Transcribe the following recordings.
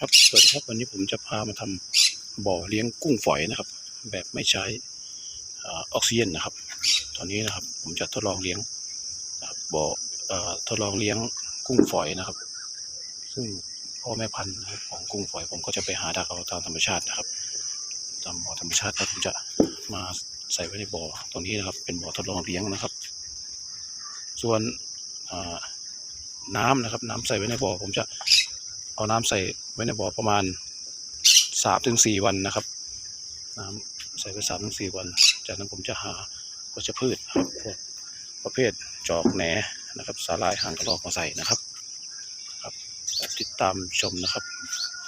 ครับสวัสดีครับวันนี้ผมจะพามาทำบ่อเลี้ยงกุ้งฝอยนะครับ แบบไม่ใช้ออกซิเจนนะครับ ตอนนี้นะครับ ผมจะทดลองเลี้ยงบ่อทดลองเลี้ยงกุ้งฝอยนะครับ ซึ่งพ่อแม่พันธุ์ของกุ้งฝอย ผมก็จะไปหาดักเอาตามธรรมชาตินะครับตามบ่อธรรมชาติแล้วผมจะมาใส่ไว้ในบ่อตรงนี้นะครับ เป็นบ่อทดลองเลี้ยงนะครับ ส่วนน้ำนะครับ น้ำใส่ไว้ในบ่อผมจะ เอาน้ำใส่ไว้ในบ่อประมาณสามถึงสี่วันนะครับ น้ำใส่ไปสามถึงสี่วัน จากนั้นผมจะหาวัชพืชนะครับพวกประเภทจอกแหนนะครับสาลายหางกระรอกมาใส่นะครับครับติดตามชมนะครับ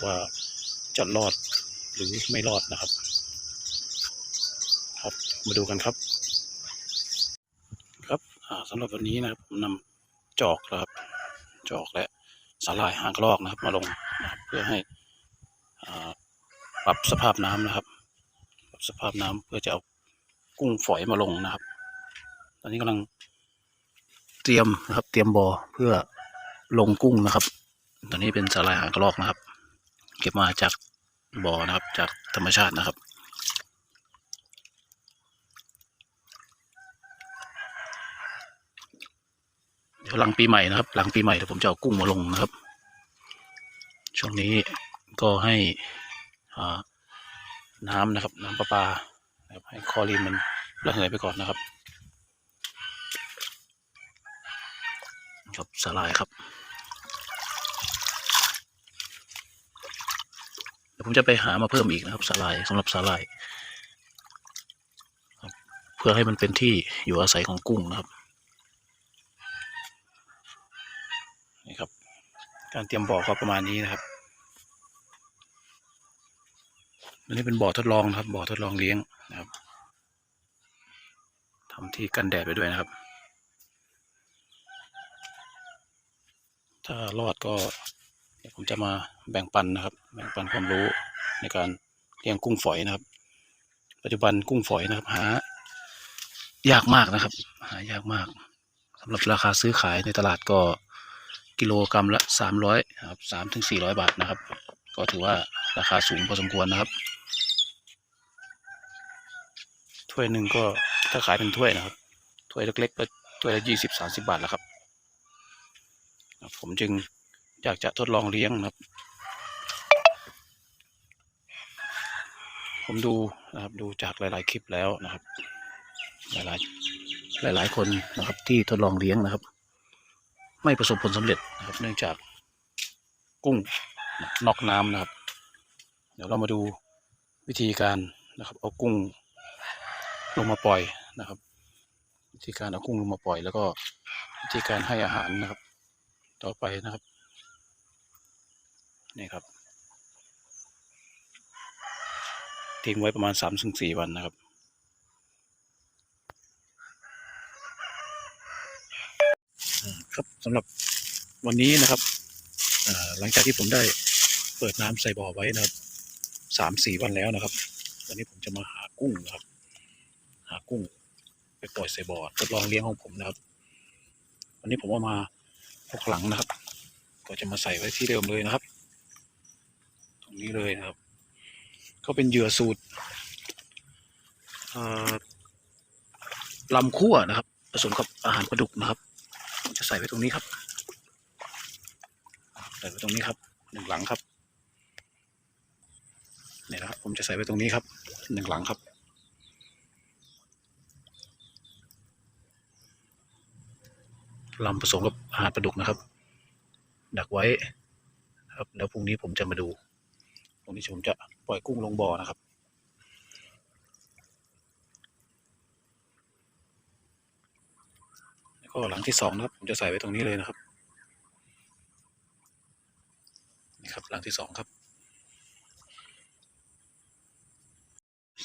ว่าจะรอดหรือไม่รอดนะครับ ครับมาดูกันครับ ครับอ่าสำหรับวันนี้นะครับผมนำจอกนะครับ จอกและ สาหร่ายหางกระรอกนะครับ มาลงนะเพื่อให้ปรับสภาพน้ำนะครับ ปรับสภาพน้ำเพื่อจะเอากุ้งฝอยมาลงนะครับ ตอนนี้กำลังเตรียมนะครับ เตรียมบ่อเพื่อลงกุ้งนะครับ ตอนนี้เป็นสาหร่ายหางกระรอกนะครับ เก็บมาจากบ่อนะครับ จากธรรมชาตินะครับ ดี๋ยวหลังปีใหม่นะครับ หลังปีใหม่เดี๋ยวผมจะเอากุ้งมาลงนะครับ ช่วงนี้ก็ให้น้ำนะครับ น้ำประปาให้คลอรีนมันระเหยไปก่อนนะครับครับสลายครับเดี๋ยวผมจะไปหามาเพิ่มอีกนะครับสลายสำหรับสลายครับเพื่อให้มันเป็นที่อยู่อาศัยของกุ้งนะครับ นี่ครับ การเตรียมบ่อก็ประมาณนี้นะครับอันนี้เป็นบ่อทดลองครับ บ่อทดลองเลี้ยงนะครับทำที่กันแดดไปด้วยนะครับ ถ้ารอดก็เดี๋ยวผมจะมาแบ่งปันนะครับ แบ่งปันความรู้ในการเลี้ยงกุ้งฝอยนะครับ ปัจจุบันกุ้งฝอยนะครับ หา ยากมากนะครับ หายากมากสำหรับราคาซื้อขายในตลาดก็ กิโลกรรัมละสามร้อยครับสามถึงสี่ร้อยบาทนะครับ ก็ถือว่าราคาสูงพอสมควรนะครับ ถ้วยหนึ่งก็ถ้าขายเป็นถ้วยนะครับ ถ้วยเล็กๆก็ถ้วยละยี่สิบสามสิบาทแล้วครับ ผมจึงอยากจะทดลองเลี้ยงนะครับ ผมดูนะครับดูจากหลาย ๆ คลิปแล้วนะครับ หลายๆหลาย ๆ คนนะครับที่ทดลองเลี้ยงนะครับ ไม่ประสบผลสำเร็จนะครับ เนื่องจากกุ้งนอกน้ำนะครับ เดี๋ยวเรามาดูวิธีการนะครับ เอากุ้งลงมาปล่อยนะครับ วิธีการเอากุ้งลงมาปล่อย แล้วก็วิธีการให้อาหารนะครับ ต่อไปนะครับนี่ครับทิ้งไว้ประมาณสามถึงสี่วันนะครับ ครับสำหรับวันนี้นะครับหลังจากที่ผมได้เปิดน้ำใส่บ่อไว้นะครับสามสี่วันแล้วนะครับ วันนี้ผมจะมาหากุ้งนะครับ หากุ้ง ไปปล่อยใส่บ่อทดลองเลี้ยงของผมนะครับ วันนี้ผมเอามาหกหลังนะครับ ก็จะมาใส่ไว้ที่เดิมเลยนะครับ ตรงนี้เลยนะครับ ก็เป็นเหยื่อสูตรลำคั่วนะครับ ผสมกับอาหารปลาดุกนะครับ จะใส่ไว้ตรงนี้ครับ ใส่ไว้ตรงนี้ครับหนึ่งหลังครับเนี่ยนะครับ ผมจะใส่ไว้ตรงนี้ครับหนึ่งหลังครับลำผสมกับอาหารปลาดุกนะครับ ดักไว้ครับ แล้วพรุ่งนี้ผมจะมาดูพรุ่งนี้ผมจะปล่อยกุ้งลงบ่อนะครับ แล้ว ก็หลังที่สองนะครับ ผมจะใส่ไว้ตรงนี้เลยนะครับนี่ครับหลังที่สองครับ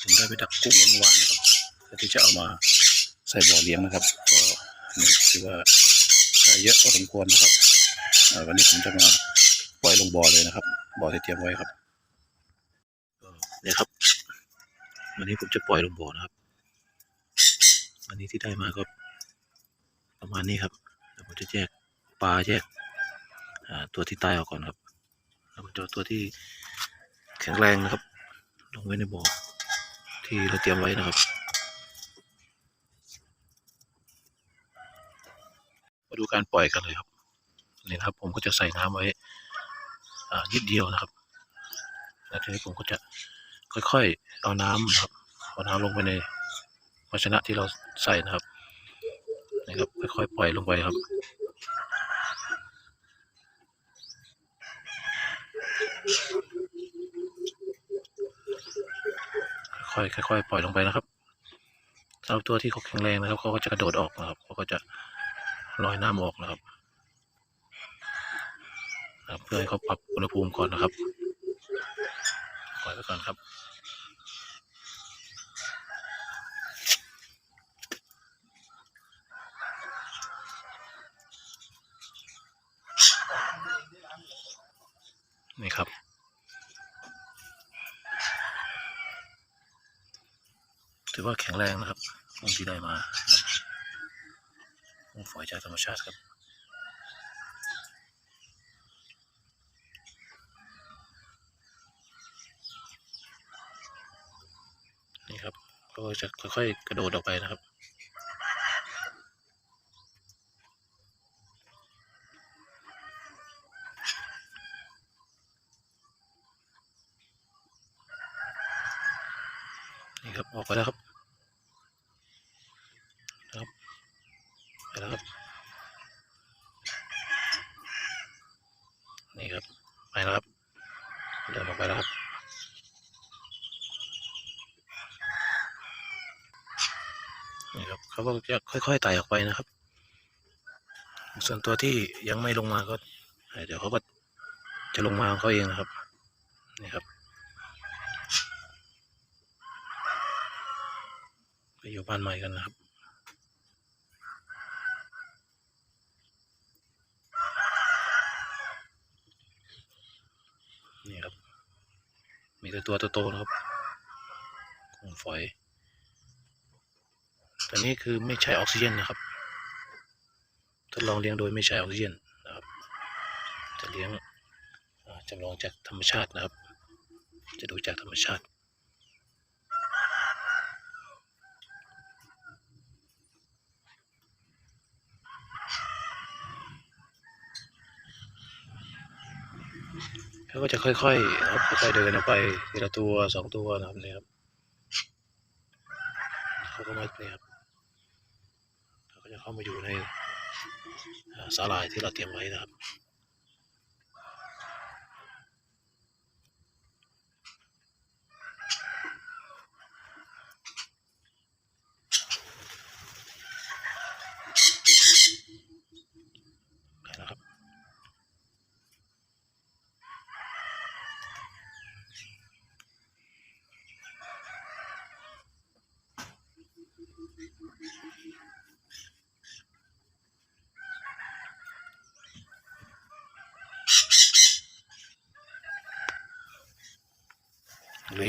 ผมได้ไปดักกุ้งเมื่อวานนะครับเพื่อที่จะเอามาใส่บ่อเลี้ยงนะครับ ก็นี่ถือว่าได้เยอะพอสมควรนะครับวันนี้ผมจะมาปล่อยลงบ่อเลยนะครับบ่อที่เตรียมไว้ครับเนี่ยครับ วันนี้ผมจะปล่อยลงบ่อนะครับ วันนี้ที่ได้มาก็ ประมาณนี้ครับเดี๋ยวผมจะแยกปลาแยกตัวที่ตายออกก่อนครับ แล้วก็เจาตัวที่แข็งแรงนะครับ ลงไว้ในบ่อที่เราเตรียมไว้นะครับมาดูการปล่อยกันเลยครับนี่นะครับ ผมก็จะใส่น้ำไว้นิดเดียวนะครับแล้วทีนี้ผมก็จะค่อยๆเอาน้ำครับเอาน้ำลงไปในภาชนะที่เราใส่นะครับ ครับค่อยๆปล่อยลงไปครับค่อยๆค่อยๆปล่อยลงไปนะครับสำหรับตัวที่เขาแข็งแรงนะครับเขาก็จะกระโดดออกนะครับเขาก็จะลอยน้ำออกนะครับเพื่อให้เขาปรับอุณหภูมิก่อนนะครับปล่อยไว้ก่อนครับ นี่ครับ ถือว่าแข็งแรงนะครับกุ้งที่ได้มามุ้งฝอยจากธรรมชาติครับนี่ครับก็จะค่อยๆกระโดดออกไปนะครับ นี่ครับ ออกไปแล้วครับนะครับไปแล้วครับนี่ครับไปแล้วครับเดินออกไปแล้วครับนี่ครับเขาก็จะค่อยๆไต่ออกไปนะครับ ส่วนตัวที่ยังไม่ลงมาก็เดี๋ยวเขาก็จะลงมาของเขาเองนะครับนี่ครับ ไปอยู่บ้านใหม่กันนะครับนี่ครับ มีแต่ตัวโตๆนะครับกุ้งฝอยตัวนี้คือไม่ใช้ออกซิเจนนะครับทดลองเลี้ยงโดยไม่ใช้ออกซิเจนนะครับจะเลี้ยงจำลองจากธรรมชาตินะครับ จะดูจากธรรมชาติ แล้วก็จะค่อยๆครับค่อยๆเดินออกไปทีละตัวสองตัวนะครับเนี่ยครับเขาก็มาเนี่ยครับเขาก็จะเข้ามาอยู่ในอ่าสาลายที่เราเตรียมไว้นะครับ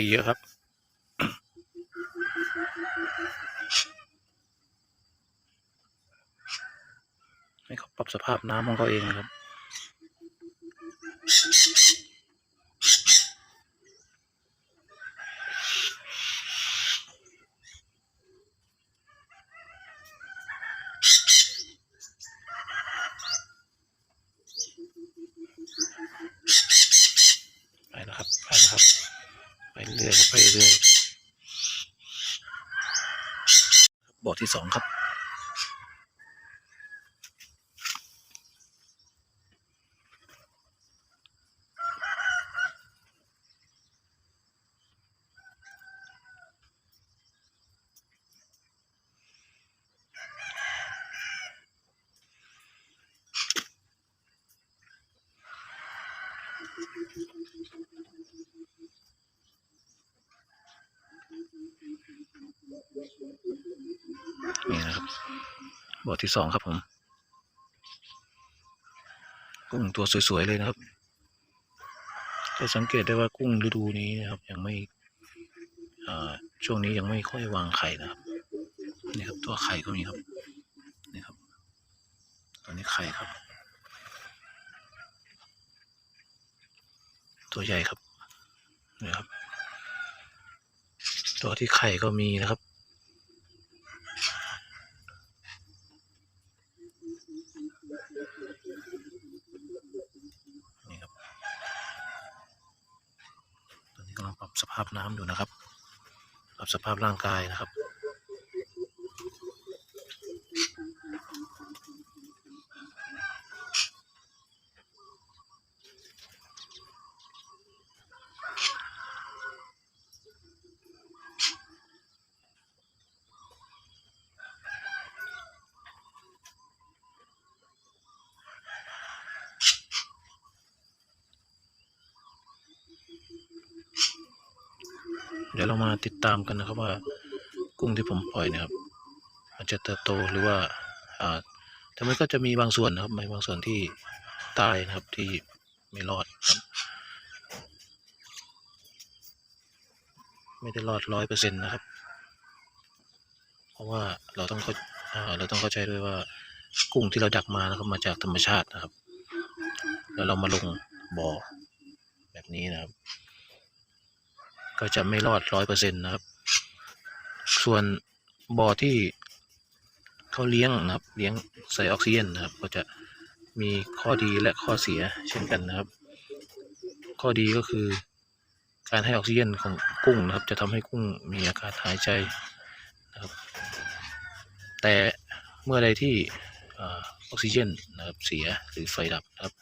ลือเยอะครับ ให้เขาปรับสภาพน้ำของเขาเองนะครับไปนะครับไปนะครับ ไปเรื่อยไปเรื่อยบ่อที่สองครับ นี่นะครับบ่อที่สองครับผมกุ้งตัวสวยๆเลยนะครับจะสังเกตได้ว่ากุ้งฤดูนี้นะครับ ยังไม่ช่วงนี้ยังไม่ค่อยวางไข่นะครับนี่ครับ ตัวไข่ก็มีครับนี่ครับตัวนี้ไข่ครับ ตัวใหญ่ครับนะครับ ตัวที่ไข่ก็มีนะครับ นี่ครับ ตอนนี้กำลังปรับสภาพน้ำอยู่นะครับ ปรับสภาพร่างกายนะครับ เดี๋ยวเรามาติดตามกันนะครับว่ากุ้งที่ผมปล่อยเนะครับมันจะเติบโตหรือว่าอ่าแต่มันก็จะมีบางส่วนนะครับมีบางส่วนที่ตายนะครับที่ไม่รอดครับไม่ได้รอดร้อยเปอร์เซ็นต์นะครับ เพราะว่าเราต้องเข้าอ่าเราต้องเข้าใจด้วยว่ากุ้งที่เราดักมานะครับมาจากธรรมชาตินะครับ แล้วเรามาลงบ่อแบบนี้นะครับ ก็จะไม่รอดร้อยเปอร์เซ็นต์นะครับ ส่วนบ่อที่เขาเลี้ยงนะครับ เลี้ยงใส่ออกซิเจนนะครับ ก็จะมีข้อดีและข้อเสียเช่นกันนะครับ ข้อดีก็คือการให้ออกซิเจนของกุ้งนะครับ จะทำให้กุ้งมีอากาศหายใจนะครับ แต่เมื่อใดที่ออกซิเจนนะครับเสียหรือไฟดับนะครับ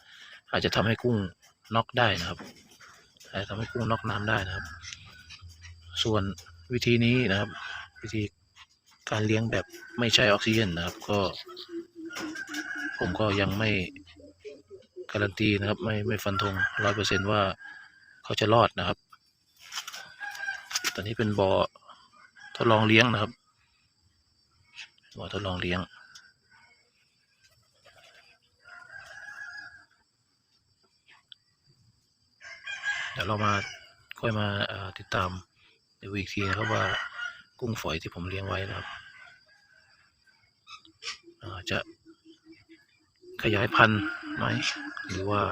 อาจจะทำให้กุ้งน็อกได้นะครับอาจจะทำให้กุ้งน็อกน้ำได้นะครับ ส่วนวิธีนี้นะครับ วิธีการเลี้ยงแบบไม่ใช้ออกซิเจนนะครับ ก็ ผมก็ยังไม่การันตีนะครับ ไม่ไม่ฟันธงร้อยเปอร์เซนว่าเขาจะรอดนะครับ ตอนนี้เป็นบ่อทดลองเลี้ยงนะครับบ่อทดลองเลี้ยงเดี๋ยวเรามาค่อยมาติดตาม ดูอีกทีนะครับว่ากุ้งฝอยที่ผมเลี้ยงไว้นะครับจะขยายพันธุ์ไหมหรือว่า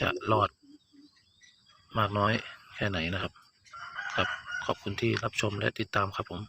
จะรอดมากน้อยแค่ไหนนะครับครับขอบคุณที่รับชมและติดตามครับผม